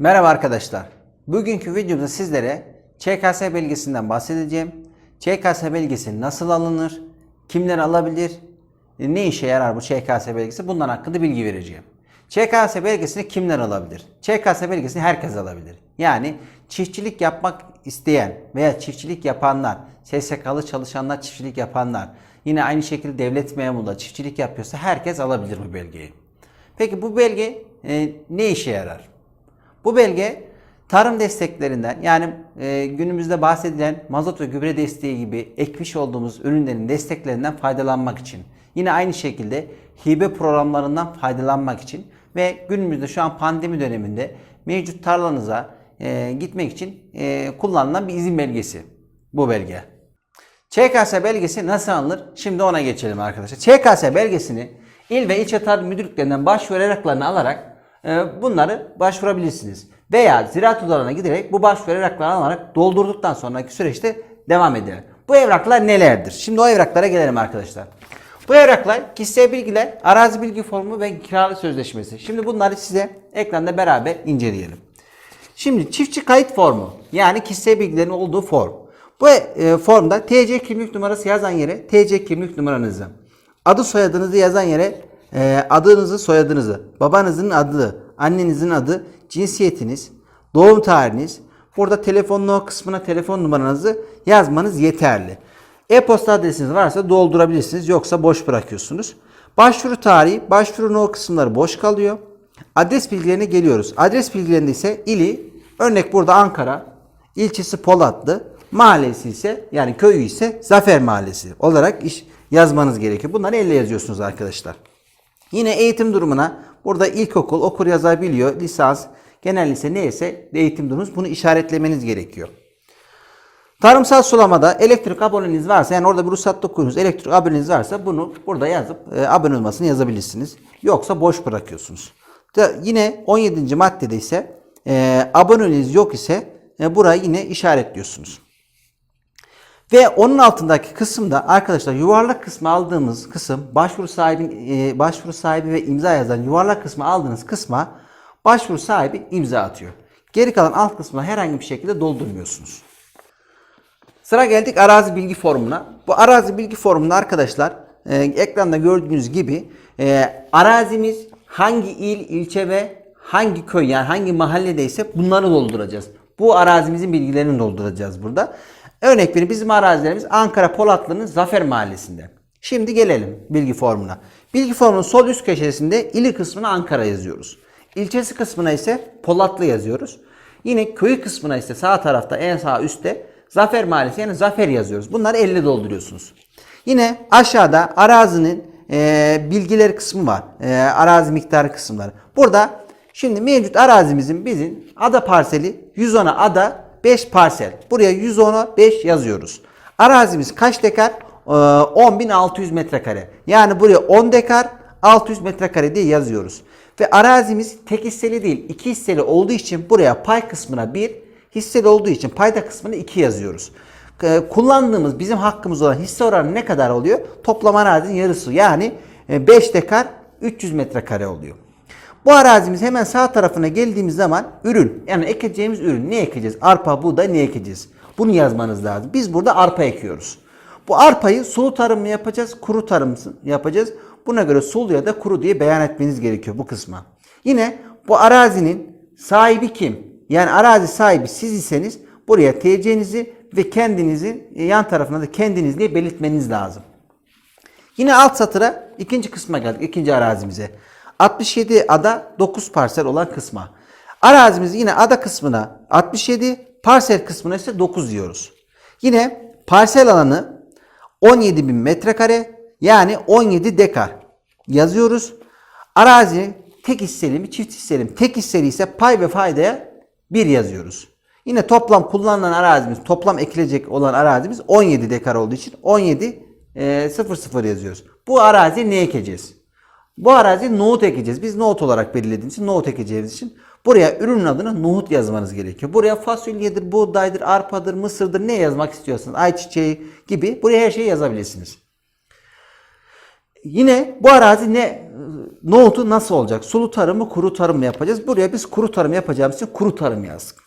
Merhaba arkadaşlar. Bugünkü videomda sizlere ÇKS belgesinden bahsedeceğim. ÇKS belgesi nasıl alınır? Kimler alabilir? Ne işe yarar bu ÇKS belgesi? Bunlar hakkında bilgi vereceğim. ÇKS belgesini kimler alabilir? ÇKS belgesini herkes alabilir. Yani çiftçilik yapmak isteyen veya çiftçilik yapanlar, SSK'lı çalışanlar, çiftçilik yapanlar, yine aynı şekilde devlet memuru çiftçilik yapıyorsa herkes alabilir bu belgeyi. Peki bu belge e, ne işe yarar? Bu belge tarım desteklerinden yani e, günümüzde bahsedilen mazot ve gübre desteği gibi ekmiş olduğumuz ürünlerin desteklerinden faydalanmak için. Yine aynı şekilde hibe programlarından faydalanmak için ve günümüzde şu an pandemi döneminde mevcut tarlanıza e, gitmek için e, kullanılan bir izin belgesi bu belge. ÇKS belgesi nasıl alınır? Şimdi ona geçelim arkadaşlar. ÇKS belgesini il ve ilçe tarım müdürlüklerinden başvuru evraklarını alarak bunları başvurabilirsiniz. Veya ziraat odalarına giderek bu başvuru evraklarını alarak doldurduktan sonraki süreçte devam edilir. Bu evraklar nelerdir? Şimdi o evraklara gelelim arkadaşlar. Bu evraklar kişisel bilgiler, arazi bilgi formu ve kiralık sözleşmesi. Şimdi bunları size ekranda beraber inceleyelim. Şimdi çiftçi kayıt formu yani kişisel bilgilerin olduğu form. Bu e, formda TC kimlik numarası yazan yere TC kimlik numaranızı, adı soyadınızı yazan yere e, adınızı soyadınızı, babanızın adı, annenizin adı, cinsiyetiniz, doğum tarihiniz, burada telefon no kısmına telefon numaranızı yazmanız yeterli. E-posta adresiniz varsa doldurabilirsiniz yoksa boş bırakıyorsunuz. Başvuru tarihi, başvuru no kısımları boş kalıyor. Adres bilgilerine geliyoruz. Adres bilgilerinde ise ili, örnek burada Ankara, ilçesi Polatlı, mahallesi ise yani köyü ise Zafer Mahallesi olarak iş yazmanız gerekiyor. Bunları elle yazıyorsunuz arkadaşlar. Yine eğitim durumuna burada ilkokul okur yazar biliyor, lisans, genel lise neyse eğitim durumunuz bunu işaretlemeniz gerekiyor. Tarımsal sulamada elektrik aboneniz varsa yani orada bir ruhsatlı kuyunuz elektrik aboneniz varsa bunu burada yazıp e, abone olmasını yazabilirsiniz. Yoksa boş bırakıyorsunuz. Da yine 17. maddede ise e, aboneniz yok ise e, burayı yine işaretliyorsunuz. Ve onun altındaki kısımda arkadaşlar yuvarlak kısmı aldığımız kısım başvuru sahibi e, başvuru sahibi ve imza yazan yuvarlak kısmı aldığınız kısma başvuru sahibi imza atıyor. Geri kalan alt kısmına herhangi bir şekilde doldurmuyorsunuz. Sıra geldik arazi bilgi formuna. Bu arazi bilgi formunda arkadaşlar e, ekranda gördüğünüz gibi e, arazimiz hangi il, ilçe ve hangi köy yani hangi mahalledeyse bunları dolduracağız. Bu arazimizin bilgilerini dolduracağız burada. Örnek vereyim bizim arazilerimiz Ankara Polatlı'nın Zafer Mahallesi'nde. Şimdi gelelim bilgi formuna. Bilgi formunun sol üst köşesinde ili kısmına Ankara yazıyoruz. İlçesi kısmına ise Polatlı yazıyoruz. Yine köy kısmına ise sağ tarafta en sağ üstte Zafer Mahallesi yani Zafer yazıyoruz. Bunları elle dolduruyorsunuz. Yine aşağıda arazinin e, bilgileri kısmı var. E, arazi miktarı kısımları. Burada şimdi mevcut arazimizin bizim ada parseli 110'a ada 5 parsel. Buraya 110'a 5 yazıyoruz. Arazimiz kaç dekar? Ee, 10.600 metrekare. Yani buraya 10 dekar 600 metrekare diye yazıyoruz. Ve arazimiz tek hisseli değil iki hisseli olduğu için buraya pay kısmına 1, hisseli olduğu için payda kısmına 2 yazıyoruz. Ee, Kullandığımız bizim hakkımız olan hisse oranı ne kadar oluyor? Toplam arazinin yarısı yani 5 dekar 300 metrekare oluyor. Bu arazimiz hemen sağ tarafına geldiğimiz zaman ürün yani ekeceğimiz ürün ne ekeceğiz? Arpa, buğday ne ekeceğiz? Bunu yazmanız lazım. Biz burada arpa ekiyoruz. Bu arpayı sulu tarım mı yapacağız, kuru tarım mı yapacağız? Buna göre sulu ya da kuru diye beyan etmeniz gerekiyor bu kısma. Yine bu arazinin sahibi kim? Yani arazi sahibi siz iseniz buraya TC'nizi ve kendinizi yan tarafına da kendiniz diye belirtmeniz lazım. Yine alt satıra ikinci kısma geldik. ikinci arazimize. 67 ada 9 parsel olan kısma. Arazimiz yine ada kısmına 67, parsel kısmına ise 9 diyoruz. Yine parsel alanı 17 bin metrekare yani 17 dekar yazıyoruz. Arazi tek hisseli mi çift hisseli mi? Tek hisseli ise pay ve faydaya 1 yazıyoruz. Yine toplam kullanılan arazimiz, toplam ekilecek olan arazimiz 17 dekar olduğu için 17 e, 00 yazıyoruz. Bu araziye ne ekeceğiz? Bu araziye nohut ekeceğiz. Biz nohut olarak belirlediğimiz için nohut ekeceğimiz için buraya ürünün adını nohut yazmanız gerekiyor. Buraya fasulyedir, buğdaydır, arpadır, mısırdır ne yazmak istiyorsanız ayçiçeği gibi buraya her şeyi yazabilirsiniz. Yine bu arazi ne nohutu nasıl olacak? Sulu tarım mı kuru tarım mı yapacağız? Buraya biz kuru tarım yapacağımız için kuru tarım yazdık.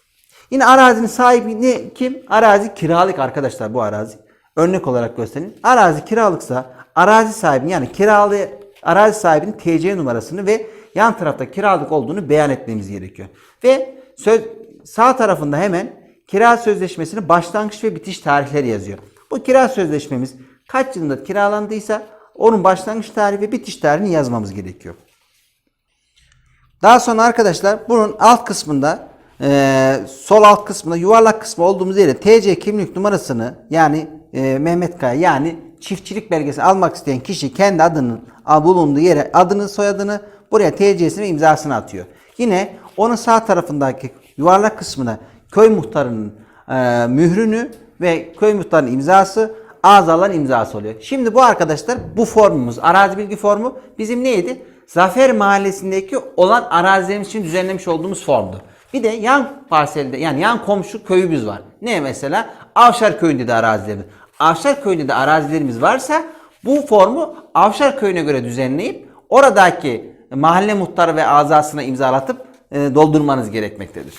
Yine arazinin sahibi ne kim? Arazi kiralık arkadaşlar bu arazi. Örnek olarak göstereyim. Arazi kiralıksa arazi sahibi yani kiralı arazi sahibinin TC numarasını ve yan tarafta kiralık olduğunu beyan etmemiz gerekiyor. Ve söz, sağ tarafında hemen kira sözleşmesinin başlangıç ve bitiş tarihleri yazıyor. Bu kira sözleşmemiz kaç yılında kiralandıysa onun başlangıç tarihi ve bitiş tarihini yazmamız gerekiyor. Daha sonra arkadaşlar bunun alt kısmında eee, sol alt kısmında yuvarlak kısmı olduğumuz yere TC kimlik numarasını yani eee, Mehmet Kaya yani çiftçilik belgesi almak isteyen kişi kendi adının bulunduğu yere adını soyadını buraya TC'sini ve imzasını atıyor. Yine onun sağ tarafındaki yuvarlak kısmına köy muhtarının eee, mührünü ve köy muhtarının imzası azalan imzası oluyor. Şimdi bu arkadaşlar bu formumuz arazi bilgi formu bizim neydi? Zafer Mahallesi'ndeki olan arazilerimiz için düzenlemiş olduğumuz formdu. Bir de yan parselde yani yan komşu köyümüz var. Ne mesela? Avşar köyünde de arazilerimiz. Avşar köyünde de arazilerimiz varsa bu formu Avşar köyüne göre düzenleyip oradaki mahalle muhtarı ve azasına imzalatıp e, doldurmanız gerekmektedir.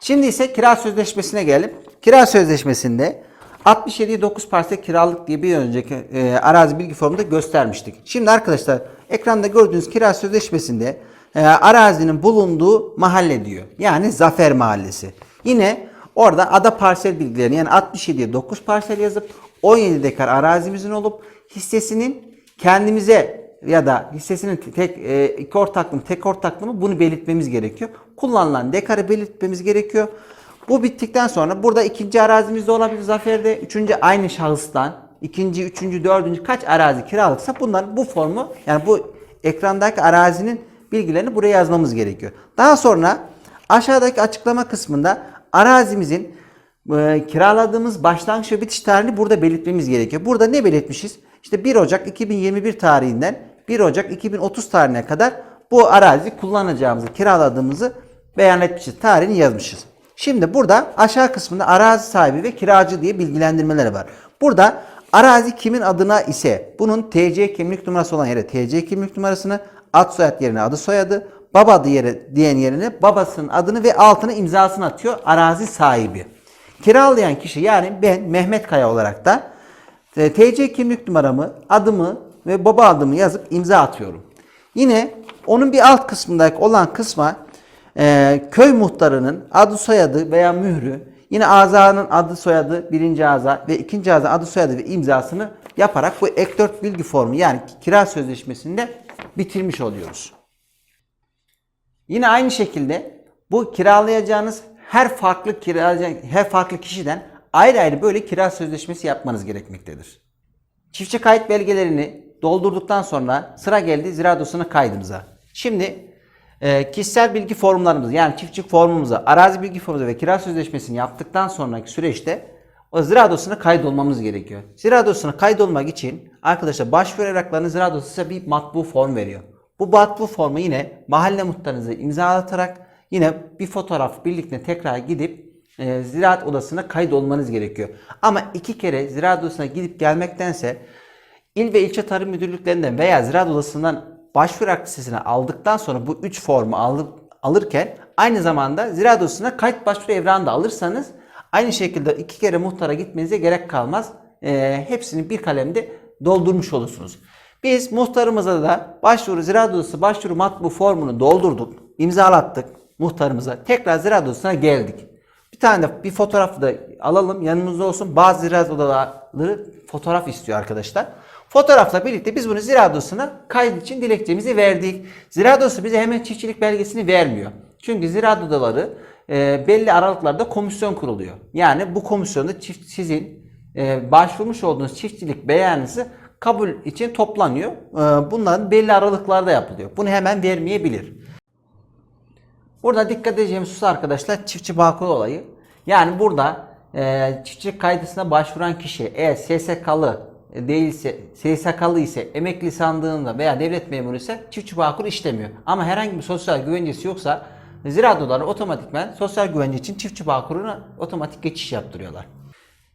Şimdi ise kira sözleşmesine gelelim. Kira sözleşmesinde 67 9 parsel kiralık diye bir önceki e, arazi bilgi formunda göstermiştik. Şimdi arkadaşlar ekranda gördüğünüz kira sözleşmesinde e, arazinin bulunduğu mahalle diyor. Yani Zafer Mahallesi. Yine orada ada parsel bilgilerini yani 67'ye 9 parsel yazıp 17 dekar arazimizin olup hissesinin kendimize ya da hissesinin tek e, iki ortaklığım tek ortaklığımı bunu belirtmemiz gerekiyor. Kullanılan dekarı belirtmemiz gerekiyor. Bu bittikten sonra burada ikinci arazimiz de olabilir Zafer'de. Üçüncü aynı şahıstan. ikinci, üçüncü, dördüncü kaç arazi kiralıksa bunların bu formu yani bu ekrandaki arazinin bilgilerini buraya yazmamız gerekiyor. Daha sonra aşağıdaki açıklama kısmında arazimizin e, kiraladığımız başlangıç ve bitiş tarihini burada belirtmemiz gerekiyor. Burada ne belirtmişiz? İşte 1 Ocak 2021 tarihinden 1 Ocak 2030 tarihine kadar bu arazi kullanacağımızı, kiraladığımızı beyan etmişiz. Tarihini yazmışız. Şimdi burada aşağı kısmında arazi sahibi ve kiracı diye bilgilendirmeleri var. Burada arazi kimin adına ise bunun TC kimlik numarası olan yere TC kimlik numarasını, ad soyad yerine adı soyadı, baba adı yere, diyen yerine babasının adını ve altına imzasını atıyor arazi sahibi. Kiralayan kişi yani ben Mehmet Kaya olarak da e, TC kimlik numaramı, adımı ve baba adımı yazıp imza atıyorum. Yine onun bir alt kısmındaki olan kısma e, köy muhtarının adı soyadı veya mührü, yine azanın adı soyadı, birinci aza ve ikinci aza adı soyadı ve imzasını yaparak bu ek 4 bilgi formu yani kira sözleşmesinde bitirmiş oluyoruz. Yine aynı şekilde bu kiralayacağınız her farklı kiralayacak her farklı kişiden ayrı ayrı böyle kira sözleşmesi yapmanız gerekmektedir. Çiftçi kayıt belgelerini doldurduktan sonra sıra geldi ziraat odasına kaydımıza. Şimdi e, kişisel bilgi formlarımızı yani çiftçilik formumuzu, arazi bilgi formumuzu ve kira sözleşmesini yaptıktan sonraki süreçte o ziraat odasına kaydolmamız gerekiyor. Ziraat odasına kaydolmak için arkadaşlar başvuru evraklarını ziraat odası bir matbu form veriyor. Bu matbu formu yine mahalle muhtarınızı imzalatarak yine bir fotoğraf birlikte tekrar gidip e, ziraat odasına kaydolmanız gerekiyor. Ama iki kere ziraat odasına gidip gelmektense il ve ilçe tarım müdürlüklerinden veya ziraat odasından başvuru aktisesini aldıktan sonra bu üç formu alıp, alırken aynı zamanda ziraat odasına kayıt başvuru evrağını da alırsanız aynı şekilde iki kere muhtara gitmenize gerek kalmaz. E, hepsini bir kalemde doldurmuş olursunuz. Biz muhtarımıza da başvuru ziraat odası başvuru matbu formunu doldurduk, imzalattık muhtarımıza. Tekrar ziraat odasına geldik. Bir tane de bir fotoğrafı da alalım yanımızda olsun. Bazı ziraat odaları fotoğraf istiyor arkadaşlar. Fotoğrafla birlikte biz bunu ziraat odasına kayıt için dilekçemizi verdik. Ziraat odası bize hemen çiftçilik belgesini vermiyor. Çünkü ziraat odaları e, belli aralıklarda komisyon kuruluyor. Yani bu komisyonda çift, sizin e, başvurmuş olduğunuz çiftçilik beyanınızı kabul için toplanıyor. E, bunların belli aralıklarda yapılıyor. Bunu hemen vermeyebilir. Burada dikkat edeceğimiz husus arkadaşlar çiftçi bağkur olayı. Yani burada e, çiftçilik kaydısına başvuran kişi eğer SSK'lı değilse, SSK'lı ise emekli sandığında veya devlet memuru ise çiftçi bağkur işlemiyor. Ama herhangi bir sosyal güvencesi yoksa ziraat odaları otomatikmen sosyal güvence için çiftçi bağkuruna otomatik geçiş yaptırıyorlar.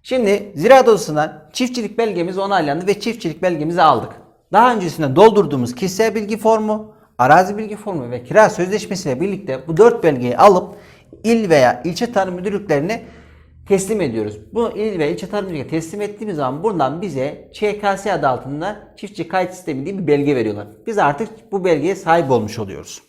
Şimdi Ziraat Odası'ndan çiftçilik belgemiz onaylandı ve çiftçilik belgemizi aldık. Daha öncesinde doldurduğumuz kişisel bilgi formu, arazi bilgi formu ve kira sözleşmesiyle birlikte bu dört belgeyi alıp il veya ilçe tarım müdürlüklerine teslim ediyoruz. Bu il ve ilçe tarım müdürlüğüne teslim ettiğimiz zaman buradan bize ÇKS adı altında çiftçi kayıt sistemi diye bir belge veriyorlar. Biz artık bu belgeye sahip olmuş oluyoruz.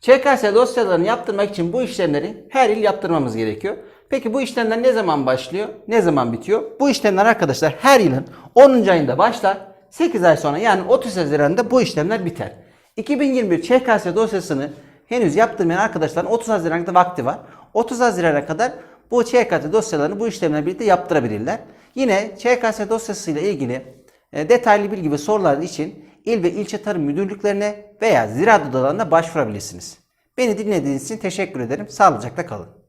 ÇKS dosyalarını yaptırmak için bu işlemleri her yıl yaptırmamız gerekiyor. Peki bu işlemler ne zaman başlıyor? Ne zaman bitiyor? Bu işlemler arkadaşlar her yılın 10. ayında başlar. 8 ay sonra yani 30 Haziran'da bu işlemler biter. 2021 ÇKS dosyasını henüz yaptırmayan arkadaşların 30 Haziran'da vakti var. 30 Haziran'a kadar bu ÇKS dosyalarını bu işlemlerle birlikte yaptırabilirler. Yine ÇKS dosyasıyla ilgili e, detaylı bilgi ve sorular için il ve ilçe tarım müdürlüklerine veya ziraat odalarına başvurabilirsiniz. Beni dinlediğiniz için teşekkür ederim. Sağlıcakla kalın.